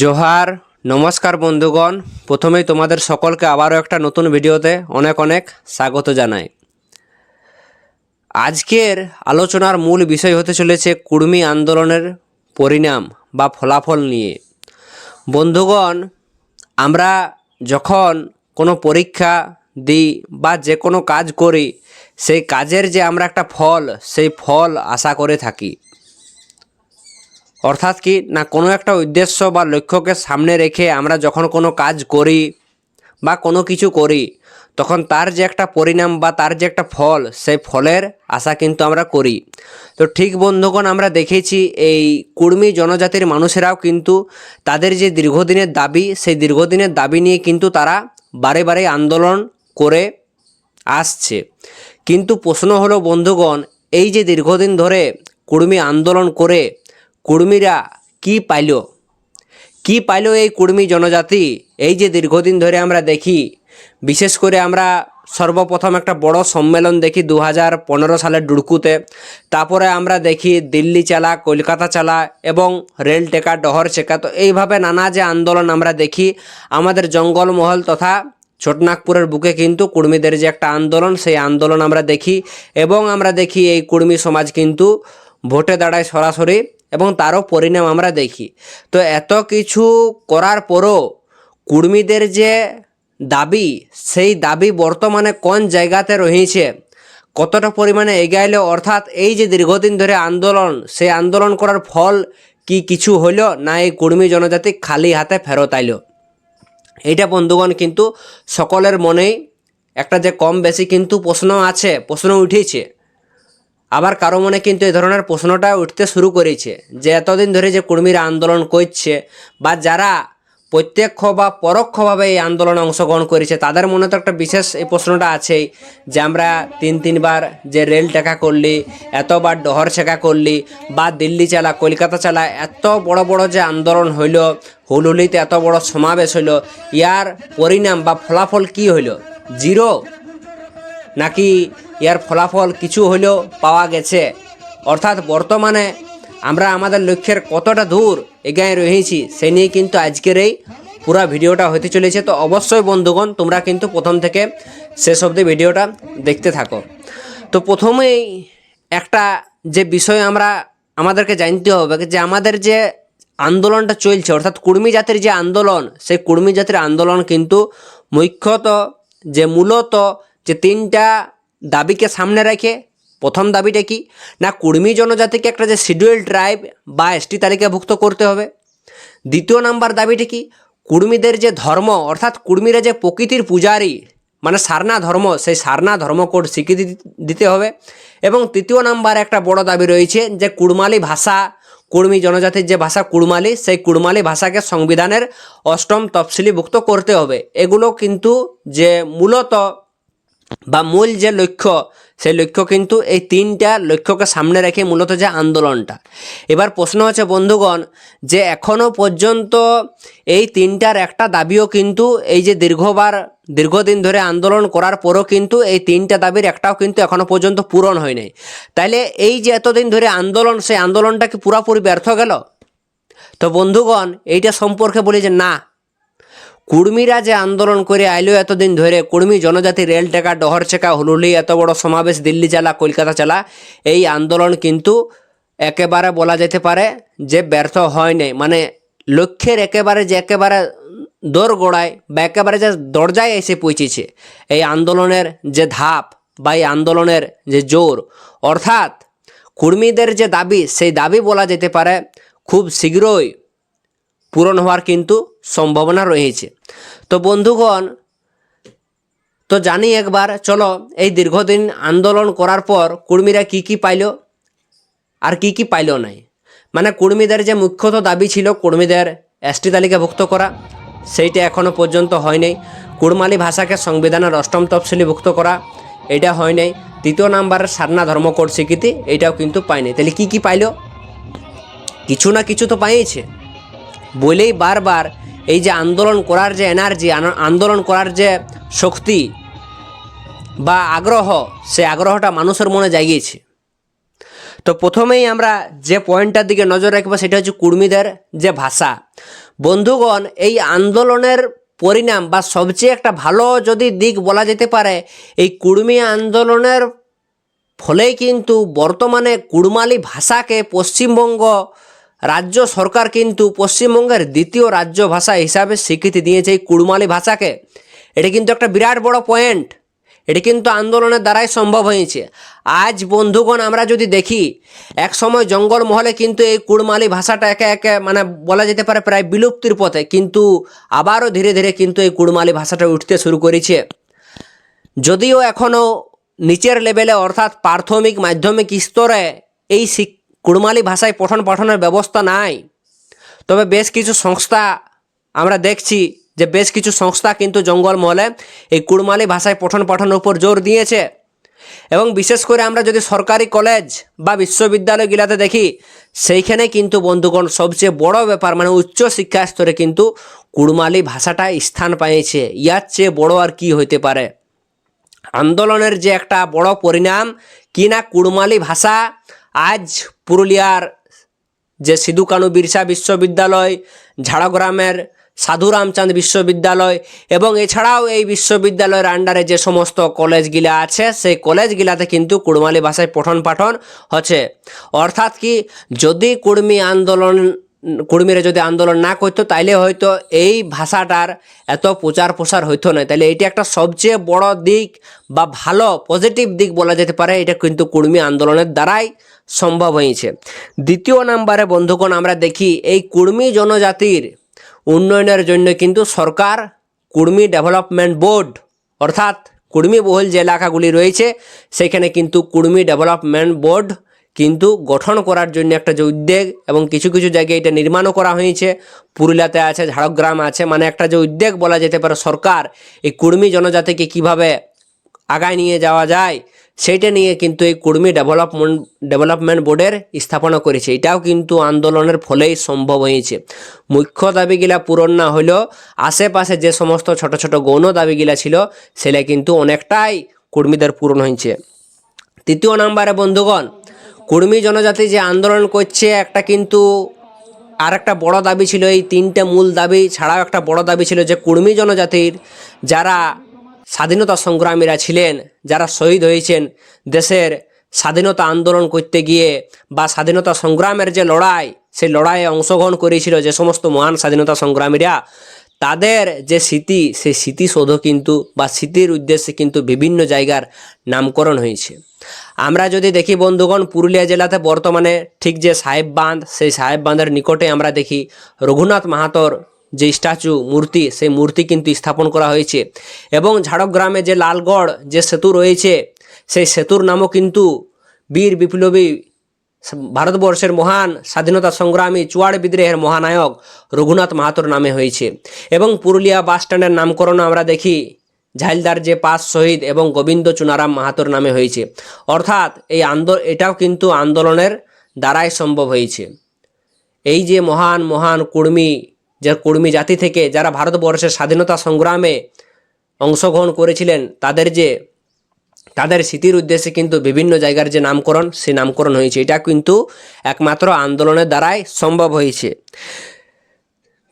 জোহার, নমস্কার বন্ধুগণ। প্রথমেই তোমাদের সকলকে আবারও একটা নতুন ভিডিওতে অনেক অনেক স্বাগত জানাই। আজকের আলোচনার মূল বিষয় হতে চলেছে কুর্মী আন্দোলনের পরিণাম বা ফলাফল নিয়ে। বন্ধুগণ, আমরা যখন কোনো পরীক্ষা দিই বা যে কোনো কাজ করি, সেই কাজের যে আমরা একটা ফল, সেই ফল আশা করে থাকি। অর্থাৎ কি না কোনো একটা উদ্দেশ্য বা লক্ষ্যকে সামনে রেখে আমরা যখন কোনো কাজ করি বা কোনো কিছু করি, তখন তার যে একটা পরিণাম বা তার যে একটা ফল, সেই ফলের আশা কিন্তু আমরা করি। তো ঠিক বন্ধুগণ, আমরা দেখেছি এই কুর্মী জনজাতির মানুষেরাও কিন্তু তাদের যে দীর্ঘদিনের দাবি, সেই দীর্ঘদিনের দাবি নিয়ে কিন্তু তারা বারে বারে আন্দোলন করে আসছে। কিন্তু প্রশ্ন হলো বন্ধুগণ, এই যে দীর্ঘদিন ধরে কুর্মী আন্দোলন করে কুর্মীরা কি পাইল? কি পাইল এই কুর্মী জনজাতি? এই যে দীর্ঘদিন ধরে আমরা দেখি, বিশেষ করে আমরা সর্বপ্রথম একটা বড় সম্মেলন দেখি দু হাজার পনেরো সালের ডুড়কুতে তারপরে আমরা দেখি দিল্লি চালা, কলকাতা চালা এবং রেল টেকা, ডহর চেকা তো এইভাবে নানা যে আন্দোলন আমরা দেখি, আমাদের জঙ্গলমহল তথা ছোটনাগপুরের বুকে কিন্তু কুর্মীদের যে একটা আন্দোলন, সেই আন্দোলন আমরা দেখি। এবং আমরা দেখি এই কুর্মী সমাজ কিন্তু ভোটে দাঁড়ায় সরাসরি এবং তারও পরিণাম আমরা দেখি। তো এত কিছু করার পরও কুর্মীদের যে দাবি, সেই দাবি বর্তমানে কোন জায়গাতে রয়েছে কতটা পরিমাণে এগাইলো, অর্থাৎ এই যে দীর্ঘদিন ধরে আন্দোলন, সেই আন্দোলন করার ফল কি কিছু হইল, না এই কুর্মী জনজাতি খালি হাতে ফেরত আইলো? এইটা বন্ধুগণ কিন্তু সকলের মনেই একটা যে কম বেশি কিন্তু প্রশ্ন আছে, প্রশ্ন উঠেছে। আবার কারও মনে কিন্তু এই ধরনের প্রশ্নটা উঠতে শুরু করেছে যে এতদিন ধরে যে কর্মীরা আন্দোলন করছে বা যারা প্রত্যক্ষ বা পরোক্ষভাবে এই আন্দোলনে অংশগ্রহণ করেছে, তাদের মনে তো একটা বিশেষ এই প্রশ্নটা আছেই যে আমরা তিন, তিনবার যে রেল টেকা করলি, এতবার ডহর ছেঁকা করলি বা দিল্লি চালা, কলকাতা চালা, এত বড় বড় যে আন্দোলন হইল হুলহুলিতে এত বড় সমাবেশ হইল, ইয়ার পরিণাম বা ফলাফল কি হইল? জিরো? নাকি ইয়ার ফলাফল কিছু হলেও পাওয়া গেছে। অর্থাৎ বর্তমানে আমরা আমাদের লক্ষ্যের কতটা দূর এগিয়ে রয়েছি, সে নিয়ে কিন্তু আজকের এই পুরো ভিডিওটা হতে চলেছে। তো অবশ্যই বন্ধুগণ, তোমরা কিন্তু প্রথম থেকে শেষ অবধি ভিডিওটা দেখতে থাকো। তো প্রথমেই একটা যে বিষয় আমরা, আমাদেরকে জানতে হবে যে আমাদের যে আন্দোলনটা চলছে, অর্থাৎ কুর্মী জাতির যে আন্দোলন, সেই কুর্মী জাতির আন্দোলন কিন্তু মুখ্যত, যে মূলত যে তিনটা দাবিকে সামনে রেখে, প্রথম দাবিটা কি? না, কুর্মী জনজাতিকে একটা যে শিডিউল ট্রাইব বা এসটি তালিকাভুক্ত করতে হবে? দ্বিতীয় নাম্বার দাবিটা কি? কুর্মীদের যে ধর্ম, অর্থাৎ কুর্মীরা যে প্রকৃতির পূজারী মানে সারনা ধর্ম, সেই সারনা ধর্ম কোড স্বীকৃতি দিতে হবে। এবং তৃতীয় নাম্বার একটা বড় দাবি রয়েছে যে কুড়মালি ভাষা, কুর্মী জনজাতির যে ভাষা কুড়মালি, সেই কুড়মালি ভাষাকে সংবিধানের অষ্টম তফসিলিভুক্ত করতে হবে। এগুলো কিন্তু যে মূলত বা মূল যে লক্ষ্য, সেই লক্ষ্য কিন্তু এই তিনটা লক্ষ্যকে সামনে রেখে মূলত যে আন্দোলনটা। এবার প্রশ্ন হচ্ছে বন্ধুগণ, যে এখনও পর্যন্ত এই তিনটার একটা দাবিও কিন্তু এই যে দীর্ঘবার, দীর্ঘদিন ধরে আন্দোলন করার পরও কিন্তু এই তিনটা দাবির একটাও কিন্তু এখনও পর্যন্ত পূরণ হয় নাই তাইলে এই যে এতদিন ধরে আন্দোলন, সেই আন্দোলনটা কি পুরাপুরি ব্যর্থ গেল? তো বন্ধুগণ, এইটা সম্পর্কে বলি যে না কুর্মীরা যে আন্দোলন করে আইলো এতদিন ধরে, কুর্মী জনজাতি রেল টেকা, ডহর চেকা হুলুলি, এত বড় সমাবেশ দিল্লি চালা কলকাতা চালা এই আন্দোলন কিন্তু একেবারে বলা যেতে পারে যে ব্যর্থ হয় নাই। মানে লক্ষ্যের একেবারে যে একেবারে দৌড় গোড়ায় বা একেবারে যে দরজায় এসে পৌঁছেছে, এই আন্দোলনের যে ধাপ বা এই আন্দোলনের যে জোর, অর্থাৎ কুর্মীদের যে দাবি, সেই দাবি বলা যেতে পারে খুব শীঘ্রই পূরণ হওয়ার কিন্তু সম্ভাবনা রয়েছে। তো বন্ধুগণ, তো জানি একবার, চলো এই দীর্ঘদিন আন্দোলন করার পর কুর্মীরা কি কি পাইল আর কি কি পাইল নাই। মানে কুর্মীদের যে মুখ্যত দাবি ছিল কুর্মীদের এসটি তালিকাভুক্ত করা, সেইটা এখনও পর্যন্ত হয় নাই। কুড়মালি ভাষাকে সংবিধানের অষ্টম তফসিলিভুক্ত করা, এটা হয় নাই। তৃতীয় নাম্বারের সারনা ধর্মকোড স্বীকৃতি, এটাও কিন্তু পায়নি তাহলে কি কি পাইল? কিছু না কিছু তো পাইছে বলেই বারবার এই যে আন্দোলন করার যে এনার্জি আন্দোলন করার যে শক্তি বা আগ্রহ, সে আগ্রহটা মানুষের মনে জাগিয়েছে। তো প্রথমেই আমরা যে পয়েন্টটার দিকে নজর রাখব, সেটা হচ্ছে কুর্মীদের যে ভাষা। বন্ধুগণ, এই আন্দোলনের পরিণাম বা সবচেয়ে একটা ভালো যদি দিক বলা যেতে পারে, এই কুর্মী আন্দোলনের ফলেই কিন্তু বর্তমানে কুড়মালি ভাষাকে পশ্চিমবঙ্গ রাজ্য সরকার কিন্তু পশ্চিমবঙ্গের দ্বিতীয় রাজ্য ভাষা হিসাবে স্বীকৃতি দিয়েছে এই কুড়মালি ভাষাকে। এটা কিন্তু একটা বিরাট বড় পয়েন্ট এটি কিন্তু আন্দোলনের দ্বারাই সম্ভব হয়েছে। আজ বন্ধুগণ, আমরা যদি দেখি এক সময় জঙ্গলমহলে কিন্তু এই কুড়মালি ভাষাটা একে একে মানে বলা যেতে পারে প্রায় বিলুপ্তির পথে, কিন্তু আবারও ধীরে ধীরে কিন্তু এই কুড়মালি ভাষাটা উঠতে শুরু করেছে। যদিও এখনও নিচের লেভেলে অর্থাৎ প্রাথমিক মাধ্যমিক স্তরে এই শিক কুড়মালি ভাষায় পঠন পাঠনের ব্যবস্থা নাই। তবে বেশ কিছু সংস্থা আমরা দেখছি যে বেশ কিছু সংস্থা কিন্তু জঙ্গলমহলে এই কুড়মালি ভাষায় পঠন পাঠনের উপর জোর দিয়েছে। এবং বিশেষ করে আমরা যদি সরকারি কলেজ বা বিশ্ববিদ্যালয়গুলোতে দেখি, সেইখানে কিন্তু বন্ধুগণ সবচেয়ে বড় ব্যাপার মানে উচ্চ শিক্ষা স্তরে কিন্তু কুড়মালি ভাষাটা স্থান পেয়েছে ইয়ার চেয়ে বড় আর কি হইতে পারে? আন্দোলনের যে একটা বড় পরিণাম, কি না কুড়মালি ভাষা আজ পুরুলিয়ার যে সিধু কানু বিরসা বিশ্ববিদ্যালয়, ঝাড়গ্রামের সাধু রামচাঁদ বিশ্ববিদ্যালয় এবং এছাড়াও এই বিশ্ববিদ্যালয়ের আন্ডারে যে সমস্ত কলেজগুলা আছে, সেই কলেজগুলাতে কিন্তু কুড়মালি ভাষায় পঠন পাঠন হচ্ছে। অর্থাৎ কি, যদি কুর্মী আন্দোলন কুর্মীরা যদি আন্দোলন না করতো, তাইলে হয়তো এই ভাষাটার এত প্রচার প্রসার হইতো না। তাহলে এটি একটা সবচেয়ে বড় দিক বা ভালো পজিটিভ দিক বলা যেতে পারে। এটা কিন্তু কুর্মী আন্দোলনের দ্বারাই সম্ভব হয়েছে। দ্বিতীয় নাম্বারে বন্ধুগণ, আমরা দেখি এই কুর্মী জনজাতির উন্নয়নের জন্য কিন্তু সরকার, কুর্মী ডেভেলপমেন্ট বোর্ড, অর্থাৎ কুর্মী বহুল যে এলাকাগুলি রয়েছে, সেখানে কিন্তু কুর্মী ডেভেলপমেন্ট বোর্ড কিন্তু গঠন করার জন্য একটা যে উদ্যোগ এবং কিছু কিছু জায়গায় এটা নির্মাণও করা হয়েছে। পুরুলিয়াতে আছে, ঝাড়গ্রাম আছে মানে একটা যে উদ্যোগ বলা যেতে পারে সরকার এই কুর্মী জনজাতিকে কীভাবে আগায় নিয়ে যাওয়া যায়, সেইটা নিয়ে কিন্তু এই কুর্মী ডেভেলপমেন্ট ডেভেলপমেন্ট বোর্ডের স্থাপনা করেছে। এটাও কিন্তু আন্দোলনের ফলেই সম্ভব হয়েছে। মুখ্য দাবিগুলা পূরণ না হলেও আশেপাশে যে সমস্ত ছোট ছোট গৌণ দাবিগুলা ছিল সেটা কিন্তু অনেকটাই কর্মীদের পূরণ হয়েছে। তৃতীয় নাম্বারে বন্ধুগণ কুর্মী জনজাতি যে আন্দোলন করছে, একটা কিন্তু আর একটা বড় দাবি ছিল, এই তিনটে মূল দাবি ছাড়াও একটা বড় দাবি ছিল যে কুর্মী জনজাতির যারা স্বাধীনতা সংগ্রামীরা ছিলেন, যারা শহীদ হয়েছেন, দেশের স্বাধীনতা আন্দোলন করতে গিয়ে বা স্বাধীনতা সংগ্রামের যে লড়াই, সেই লড়াইয়ে অংশগ্রহণ করেছিল যে সমস্ত মহান স্বাধীনতা সংগ্রামীরা। তাদের যে স্মৃতি, সেই স্মৃতিসৌধ কিন্তু বা স্মৃতির উদ্দেশ্যে কিন্তু বিভিন্ন জায়গার নামকরণ হয়েছে। আমরা যদি দেখি বন্ধুগণ, পুরুলিয়া জেলাতে বর্তমানে ঠিক যে সাহেব বাঁধ, সেই সাহেব বাঁধের নিকটে আমরা দেখি রঘুনাথ মাহাতোর যে স্ট্যাচু, মূর্তি, সেই মূর্তি কিন্তু স্থাপন করা হয়েছে। এবং ঝাড়গ্রামে যে লালগড় যে সেতু রয়েছে, সেই সেতুর নামও কিন্তু বীর বিপ্লবী ভারতবর্ষের মহান স্বাধীনতা সংগ্রামী চুয়াড় বিদ্রোহের মহানায়ক রঘুনাথ মাহাতোর নামে হয়েছে। এবং পুরুলিয়া বাস স্ট্যান্ডের নামকরণ আমরা দেখি। ঝাইলদার যে পাস শহীদ এবং গোবিন্দ চুনারাম মাহাতোর নামে হয়েছে। অর্থাৎ এই আন্দোলন এটাও কিন্তু আন্দোলনের দ্বারাই সম্ভব হয়েছে। এই যে মহান মহান কুর্মী, যে কুর্মী জাতি থেকে যারা ভারতবর্ষের স্বাধীনতা সংগ্রামে অংশগ্রহণ করেছিলেন, তাদের যে তাদের স্মৃতির উদ্দেশ্যে কিন্তু বিভিন্ন জায়গার যে নামকরণ সে নামকরণ হয়েছে। এটা কিন্তু একমাত্র আন্দোলনের দ্বারাই সম্ভব হয়েছে।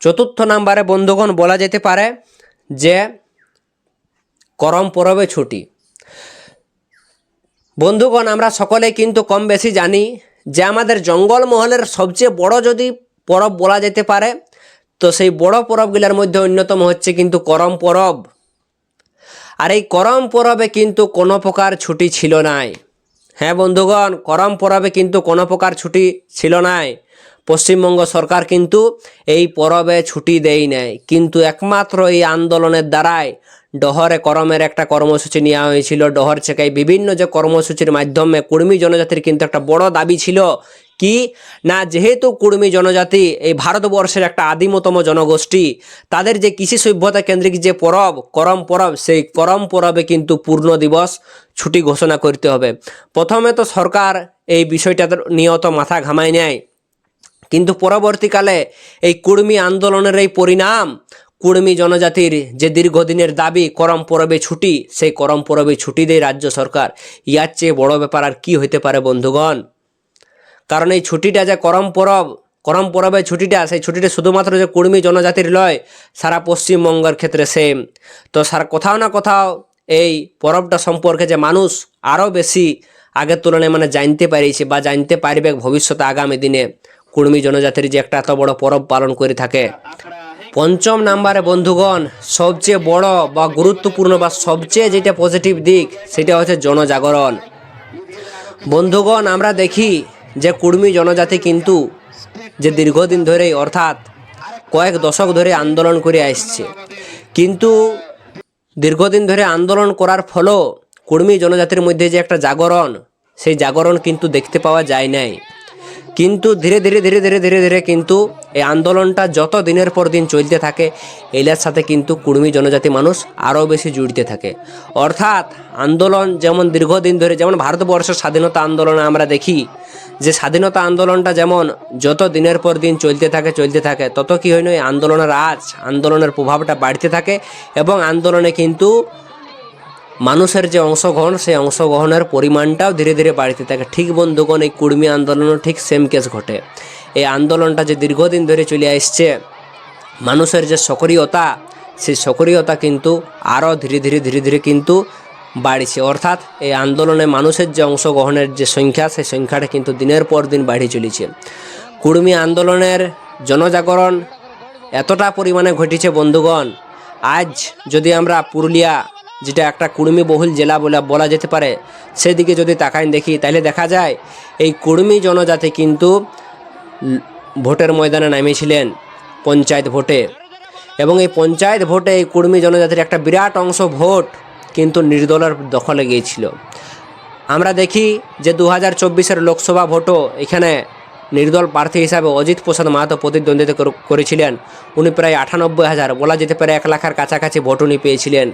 চতুর্থ নাম্বারে বন্ধুগণ, বলা যেতে পারে যে করম পরবে ছুটি। বন্ধুগণ, আমরা সকলে কিন্তু কম বেশি জানি যে আমাদের জঙ্গলমহলের সবচেয়ে বড় যদি পরব বলা যেতে পারে, তো সেই বড় পরবগুলোর মধ্যে অন্যতম হচ্ছে কিন্তু করম পরব। আর এই করম পরবে কিন্তু কোনো প্রকার ছুটি ছিল নাই। হ্যাঁ বন্ধুগণ, করম পরবে কিন্তু কোনো প্রকার ছুটি ছিল নাই। পশ্চিমবঙ্গ সরকার কিন্তু এই পরবে ছুটি দেই নাই। কিন্তু একমাত্র এই আন্দোলনের দ্বারাই ডহরে করমের একটা কর্মসূচি নেওয়া হয়েছিল। ডহর চেকাই বিভিন্ন যে কর্মসূচির মাধ্যমে কুর্মী জনজাতির কিন্তু একটা বড় দাবি ছিল কি? না, যেহেতু কুর্মী জনজাতি, এই ভারতবর্ষের একটা আদিমতম জনগোষ্ঠী, তাদের যে কৃষি সভ্যতা কেন্দ্রিক যে পরব, করম পরব, সেই করম পরবে কিন্তু পূর্ণ দিবস ছুটি ঘোষণা করতে হবে। প্রথমে তো সরকার এই বিষয়টা নিয়ত মাথা ঘামায় নেয়। কিন্তু পরবর্তীকালে এই কুর্মী আন্দোলনের এই পরিণাম কুর্মী জনজাতির যে দীর্ঘদিনের দাবি, করম পরবে ছুটি, সেই করম পরবে ছুটি দেয় রাজ্য সরকার। ইয়ার চেয়ে বড় ব্যাপার আর কি হইতে পারে, বন্ধুগণ? কারণ এই ছুটিটা যে করম পরব, করম পরবের ছুটিটা, সেই ছুটিটা শুধুমাত্র যে কুর্মী জনজাতির লয়, সারা পশ্চিমবঙ্গের ক্ষেত্রে সেম তো সারা কোথাও না কোথাও এই পরবটা সম্পর্কে যে মানুষ আরও বেশি আগের তুলনায় মানে জানতে পারিছে বা জানতে পারবে ভবিষ্যতে আগামী দিনে কুর্মী জনজাতির যে একটা এত বড় পরব পালন করে থাকে। পঞ্চম নাম্বারে বন্ধুগণ, সবচেয়ে বড় বা গুরুত্বপূর্ণ বা সবচেয়ে যেটা পজিটিভ দিক, সেটা হচ্ছে জনজাগরণ। বন্ধুগণ, আমরা দেখি যে কুর্মী জনজাতি কিন্তু যে দীর্ঘদিন ধরেই, অর্থাৎ কয়েক দশক ধরে আন্দোলন করে আসছে। কিন্তু দীর্ঘদিন ধরে আন্দোলন করার ফলেও কুর্মী জনজাতির মধ্যে যে একটা জাগরণ, সেই জাগরণ কিন্তু দেখতে পাওয়া যায় নাই। কিন্তু ধীরে ধীরে ধীরে ধীরে ধীরে ধীরে কিন্তু এই আন্দোলনটা যত দিনের পর দিন চলতে থাকে, এলার সাথে কিন্তু কুর্মী জনজাতি মানুষ আরও বেশি জুড়তে থাকে। অর্থাৎ আন্দোলন যেমন দীর্ঘদিন ধরে, যেমন ভারতবর্ষের স্বাধীনতা আন্দোলনে আমরা দেখি, যে স্বাধীনতা আন্দোলনটা যেমন যত দিনের পর দিন চলতে থাকে চলতে থাকে, তত কি হয় না, এই আন্দোলনের আজ আন্দোলনের প্রভাবটা বাড়তে থাকে এবং আন্দোলনে কিন্তু মানুষের যে অংশগ্রহণ, সেই অংশগ্রহণের পরিমাণটাও ধীরে ধীরে বাড়তে থাকে। ঠিক বন্ধুগণ, এই কুর্মী আন্দোলনও ঠিক সেম কেস ঘটে। এই আন্দোলনটা যে দীর্ঘদিন ধরে চলে আসছে, মানুষের যে সক্রিয়তা, সেই সক্রিয়তা কিন্তু আরও ধীরে ধীরে ধীরে ধীরে কিন্তু বাড়ছে। অর্থাৎ এই আন্দোলনে মানুষের যে অংশগ্রহণের যে সংখ্যা, সেই সংখ্যাটা কিন্তু দিনের পর দিন বাড়িয়ে চলেছে। কুর্মী আন্দোলনের জনজাগরণ এতটা পরিমাণে ঘটেছে বন্ধুগণ, আজ যদি আমরা পুরুলিয়া যেটা একটা কুর্মী বহুল জেলা বলে বলা যেতে পারে। সেদিকে যদি তাকাই দেখি তাহলে দেখা যায়, এই কুর্মী জনজাতি কিন্তু ভোটের ময়দানে নামিয়েছিলেন পঞ্চায়েত ভোটে। এবং এই পঞ্চায়েত ভোটে এই কুর্মী জনজাতির একটা বিরাট অংশ ভোট কিন্তু নির্দলের দখলে গিয়েছিল। আমরা দেখি যে দু হাজার চব্বিশের লোকসভা ভোটও এখানে নির্দল প্রার্থী হিসাবে অজিত প্রসাদ মাহাতো প্রতিদ্বন্দ্বিতা করেছিলেন। উনি প্রায় আটানব্বই হাজার, বলা যেতে পারে এক লাখের কাছাকাছি ভোট উনি পেয়েছিলেন।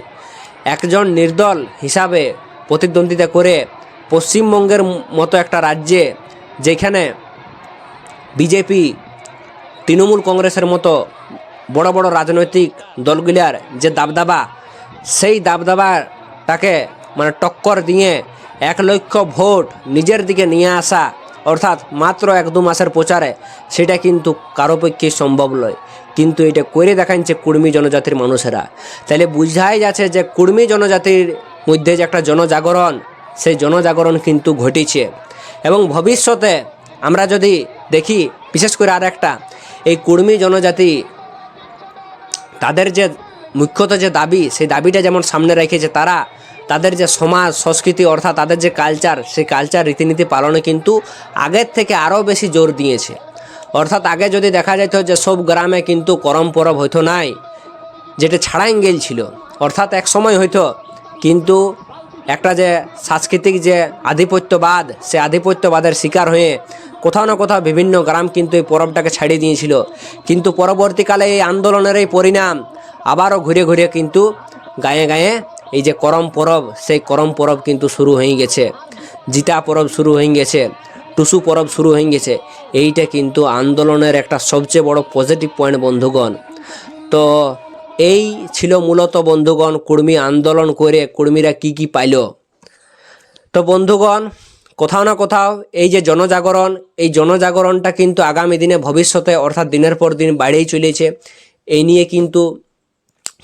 একজন নির্দল হিসাবে প্রতিদ্বন্দ্বিতা করে পশ্চিমবঙ্গের মতো একটা রাজ্যে যেখানে বিজেপি, তৃণমূল কংগ্রেসের মতো বড় বড় রাজনৈতিক দলগুলার যে দাবদাবা, সেই দাবদাবাটাকে মানে টক্কর দিয়ে এক লক্ষ ভোট নিজের দিকে নিয়ে আসা, অর্থাৎ মাত্র এক দু মাসের প্রচারে, সেটা কিন্তু কারও পক্ষে সম্ভব নয়। কিন্তু এটা করে দেখাচ্ছে কুর্মী জনজাতির মানুষেরা। তাহলে বুঝাই যাচ্ছে যে কুর্মী জনজাতির মধ্যে যে একটা জনজাগরণ, সেই জনজাগরণ কিন্তু ঘটেছে। এবং ভবিষ্যতে আমরা যদি দেখি, বিশেষ করে আর একটা, এই কুর্মী জনজাতি, তাদের যে মুখ্যত যে দাবি, সেই দাবিটা যেমন সামনে রেখেছে তারা, তাদের যে সমাজ, সংস্কৃতি, অর্থাৎ তাদের যে কালচার সেই কালচার রীতিনীতি পালনে কিন্তু আগের থেকে আরও বেশি জোর দিয়েছে। অর্থাৎ আগে যদি দেখা যেত যে সব গ্রামে কিন্তু করম পরব হইতো নাই, যেটা ছাড়াই গেছিল অর্থাৎ এক সময় হইতো, কিন্তু একটা যে সাংস্কৃতিক যে আধিপত্যবাদ, সে আধিপত্যবাদের শিকার হয়ে কোথাও না কোথাও বিভিন্ন গ্রাম কিন্তু এই পরবটাকে ছাড়িয়ে দিয়েছিল। কিন্তু পরবর্তীকালে এই আন্দোলনের এই পরিণাম আবারও ঘুরে ঘুরে কিন্তু গায়ে গায়ে এই যে করম পরব, সেই করম পরব কিন্তু শুরু হয়ে গেছে। জিতা পরব শুরু হয়ে গেছে। টুসু পরব শুরু হয়ে গেছে। এইটা কিন্তু আন্দোলনের একটা সবচেয়ে বড় পজিটিভ পয়েন্ট বন্ধুগণ। তো এই ছিল মূলত, বন্ধুগণ, কুর্মী আন্দোলন করে কুর্মীরা কি কি পাইল। তো বন্ধুগণ, কোথাও না কোথাও এই যে জনজাগরণ, এই জনজাগরণটা কিন্তু আগামী দিনে ভবিষ্যতে, অর্থাৎ দিনের পর দিন বাড়েই চলেছে। এই নিয়ে কিন্তু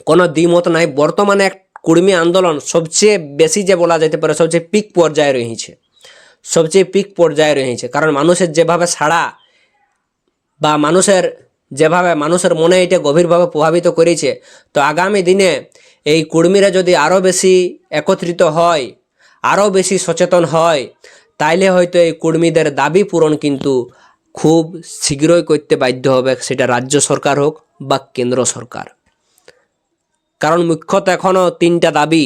কোনো দ্বিমত নাই। বর্তমানে এক কুর্মী আন্দোলন সবচেয়ে বেশি যে বলা যেতে পারে, সবচেয়ে পিক পর্যায়ে রয়েছে। সবচেয়ে পিক পর্যায়ে রয়েছে। কারণ মানুষের যেভাবে সাড়া বা মানুষের যেভাবে মানুষের মনে এটা গভীরভাবে প্রভাবিত করেছে, তো আগামী দিনে এই কুর্মীরা যদি আরও বেশি একত্রিত হয়, আরও বেশি সচেতন হয়, তাইলে হয়তো এই কুর্মীদের দাবি পূরণ কিন্তু খুব শীঘ্রই করতে বাধ্য হবে, সেটা রাজ্য সরকার হোক বা কেন্দ্র সরকার। কারণ মুখ্যত এখনও তিনটা দাবি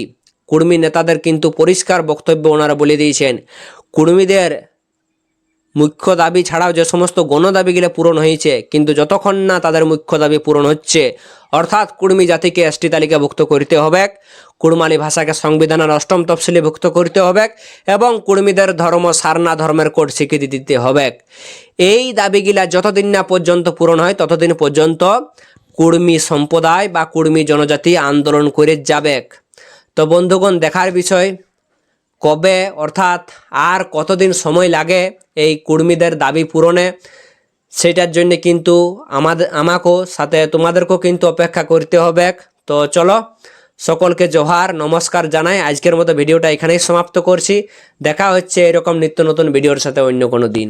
কুর্মী নেতাদের কিন্তু পরিষ্কার বক্তব্য ওনারা বলে দিয়েছেন। কুর্মীদের মুখ্য দাবি ছাড়াও যে সমস্ত গণদাবিগুলো পূরণ হয়েছে, কিন্তু যতক্ষণ না তাদের মুখ্য দাবি পূরণ হচ্ছে, অর্থাৎ কুর্মী জাতিকে এসটি তালিকাভুক্ত করতে হবে। কুড়মালি ভাষাকে সংবিধানের অষ্টম তফসিলিভুক্ত করতে হবে এবং কুর্মীদের ধর্ম সারনা ধর্মের কোড স্বীকৃতি দিতে হবে। এই দাবিগুলা যতদিন না পর্যন্ত পূরণ হয়, ততদিন পর্যন্ত কুর্মী সম্প্রদায় বা কুর্মী জনজাতি আন্দোলন করে যাবে। তো বন্ধুগণ, দেখার বিষয়, কবে অর্থাৎ আর কতদিন সময় লাগে এই কুর্মীদের দাবি পূরণে, সেটার জন্য কিন্তু আমাদের আমাকেও সাথে তোমাদেরকেও কিন্তু অপেক্ষা করতে হবে। তো চলো, সকলকে জোহার, নমস্কার জানাই। আজকের মতো ভিডিওটা এখানেই সমাপ্ত করছি। দেখা হচ্ছে এরকম নিত্য নতুন ভিডিওর সাথে অন্য কোনো দিন।